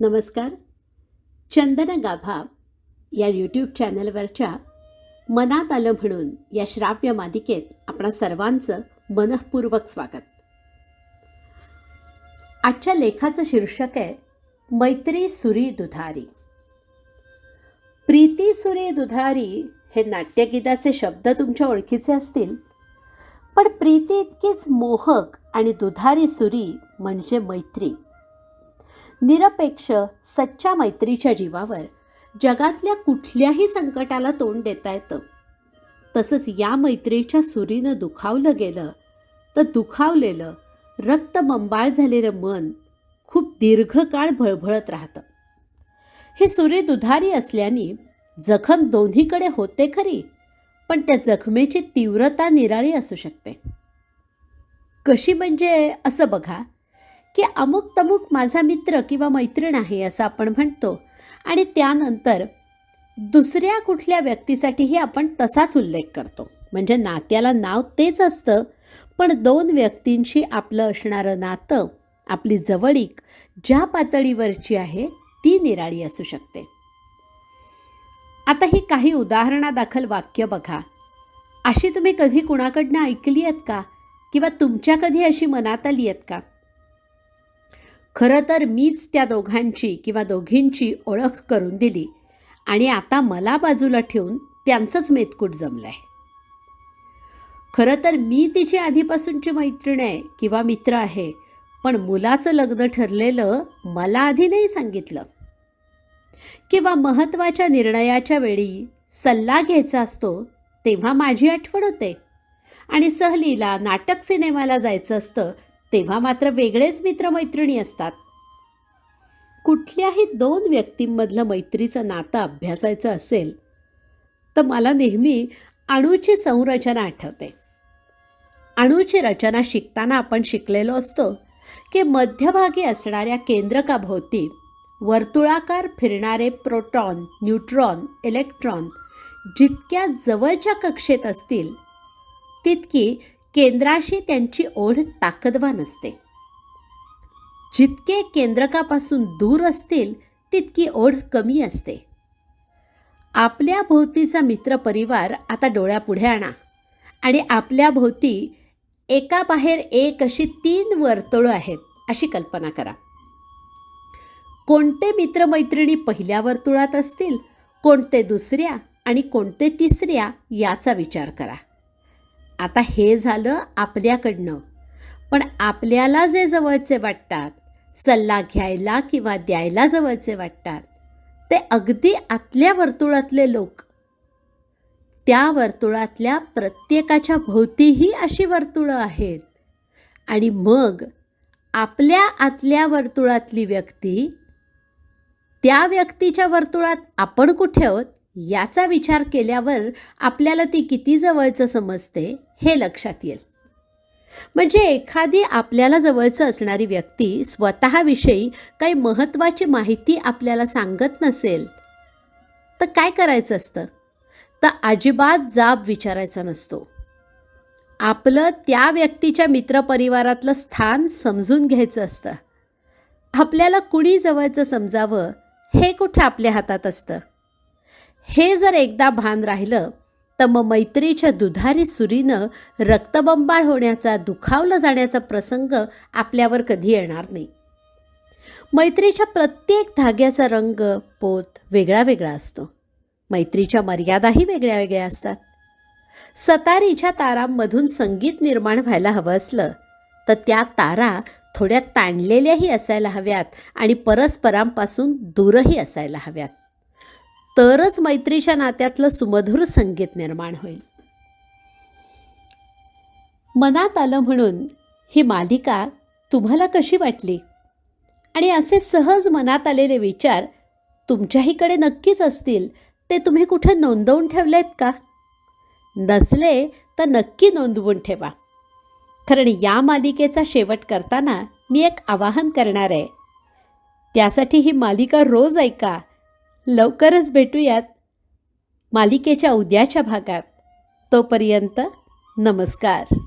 नमस्कार. चंदन गाभा या यूट्यूब चॅनलवरच्या मनात आलं म्हणून या श्राव्य मालिकेत आपणा सर्वांचं मनःपूर्वक स्वागत. आजच्या लेखाचं शीर्षक आहे मैत्री सुरी दुधारी. प्रीती सुरी दुधारी हे नाट्यगीताचे शब्द तुमच्या ओळखीचे असतील पण प्रीती इतकीच मोहक आणि दुधारी सुरी म्हणजे मैत्री. निरपेक्ष सच्च्या मैत्रीच्या जीवावर जगातल्या कुठल्याही संकटाला तोंड देता येतं. तसंच या मैत्रीच्या सुरीनं दुखावलं गेलं तर दुखावलेलं रक्तबंबाळ झालेलं मन खूप दीर्घकाळ भळभळत राहतं. हे सुरी दुधारी असल्याने जखम दोन्हीकडे होते खरी पण त्या जखमेची तीव्रता निराळी असू शकते. कशी म्हणजे असं बघा. की अमुक तमुक माझा मित्र किंवा मैत्रीण आहे असं आपण म्हणतो. आणि त्यानंतर दुसऱ्या कुठल्या व्यक्तीसाठीही आपण तसाच उल्लेख करतो. म्हणजे नात्याला नाव तेच असतं पण दोन व्यक्तींशी आपलं असणारं नातं आपली जवळीक ज्या पातळीवरची आहे ती निराळी असू शकते. आता ही काही उदाहरणादाखल वाक्य बघा. अशी तुम्ही कधी कुणाकडनं ऐकली आहेत का? किंवा तुमच्या कधी अशी मनात आली आहेत का? खरं तर मीच त्या दोघांची किंवा दोघींची ओळख करून दिली. आणि आता मला बाजूला ठेवून त्यांचंच मेतकूट जमलं आहे खरं तर मी तिची आधीपासूनची मैत्रीण आहे किंवा मित्र आहे पण मुलाचं लग्न ठरलेलं मला आधी नाही सांगितलं. किंवा महत्त्वाच्या निर्णयाच्या वेळी सल्ला घ्यायचा असतो तेव्हा माझी आठवण होते. आणि सहलीला नाटक सिनेमाला जायचं असतं तेव्हा मात्र वेगळेच मित्रमैत्रिणी असतात. कुठल्याही दोन व्यक्तींमधलं मैत्रीचं नातं अभ्यासायचं असेल तर मला नेहमी अणूची संरचना आठवते. अणूची रचना शिकताना आपण शिकलेलो असतो की मध्यभागी असणाऱ्या केंद्रकाभोवती वर्तुळाकार फिरणारे प्रोटॉन न्यूट्रॉन इलेक्ट्रॉन जितक्या जवळच्या कक्षेत असतील तितकी केंद्राशी त्यांची ओढ ताकदवान असते. जितके केंद्रकापासून दूर असतील तितकी ओढ कमी असते. आपल्या भोवतीचा मित्रपरिवार आता डोळ्यापुढे आणा. आणि आपल्या भोवती एका बाहेर एक अशी तीन वर्तुळं आहेत अशी कल्पना करा. कोणते मित्रमैत्रिणी पहिल्या वर्तुळात असतील कोणते दुसऱ्या आणि कोणते तिसऱ्या याचा विचार करा. आता हे झालं आपल्याकडनं. पण आपल्याला जे जवळचे वाटतात सल्ला घ्यायला किंवा द्यायला जवळचे वाटतात ते अगदी आतल्या वर्तुळातले लोक. त्या वर्तुळातल्या प्रत्येकाच्या भोवतीही अशी वर्तुळं आहेत. आणि मग आपल्या आतल्या वर्तुळातली व्यक्ती त्या व्यक्तीच्या वर्तुळात आपण कुठे आहोत? याचा विचार केल्यावर आपल्याला ती किती जवळचं समजते हे लक्षात येईल. म्हणजे एखादी आपल्याला जवळचं असणारी व्यक्ती स्वतःविषयी काही महत्त्वाची माहिती आपल्याला सांगत नसेल तर काय करायचं असतं? तर अजिबात जाब विचारायचा नसतो. आपलं त्या व्यक्तीच्या मित्रपरिवारातलं स्थान समजून घ्यायचं असतं. आपल्याला कुणी जवळचं समजावं हे कुठे आपल्या हातात असतं? हे जर एकदा भान राहिलं तर मग मैत्रीच्या दुधारी सुरीनं रक्तबंबाळ होण्याचा दुखावलं जाण्याचा प्रसंग आपल्यावर कधी येणार नाही. मैत्रीच्या प्रत्येक धाग्याचा रंग पोत वेगळा वेगळा असतो. मैत्रीच्या मर्यादाही वेगळ्या वेगळ्या असतात. सतारीच्या तारांमधून संगीत निर्माण व्हायला हवं असलं तर त्या तारा थोड्या ताणलेल्याही असायला हव्यात आणि परस्परांपासून दूरही असायला हव्यात. तरच मैत्रीच्या नात्यातलं सुमधुर संगीत निर्माण होईल. मनात आलं म्हणून ही मालिका तुम्हाला कशी वाटली? आणि असे सहज मनात आलेले विचार तुमच्याहीकडे नक्कीच असतील ते तुम्ही कुठे नोंदवून ठेवलेत का? नसले तर नक्की नोंदवून ठेवा. कारण या मालिकेचा शेवट करताना मी एक आवाहन करणार आहे. त्यासाठी ही मालिका रोज ऐका लवकरच भेटूयात मालिकेच्या उद्याच्या भागात. तोपर्यंत नमस्कार.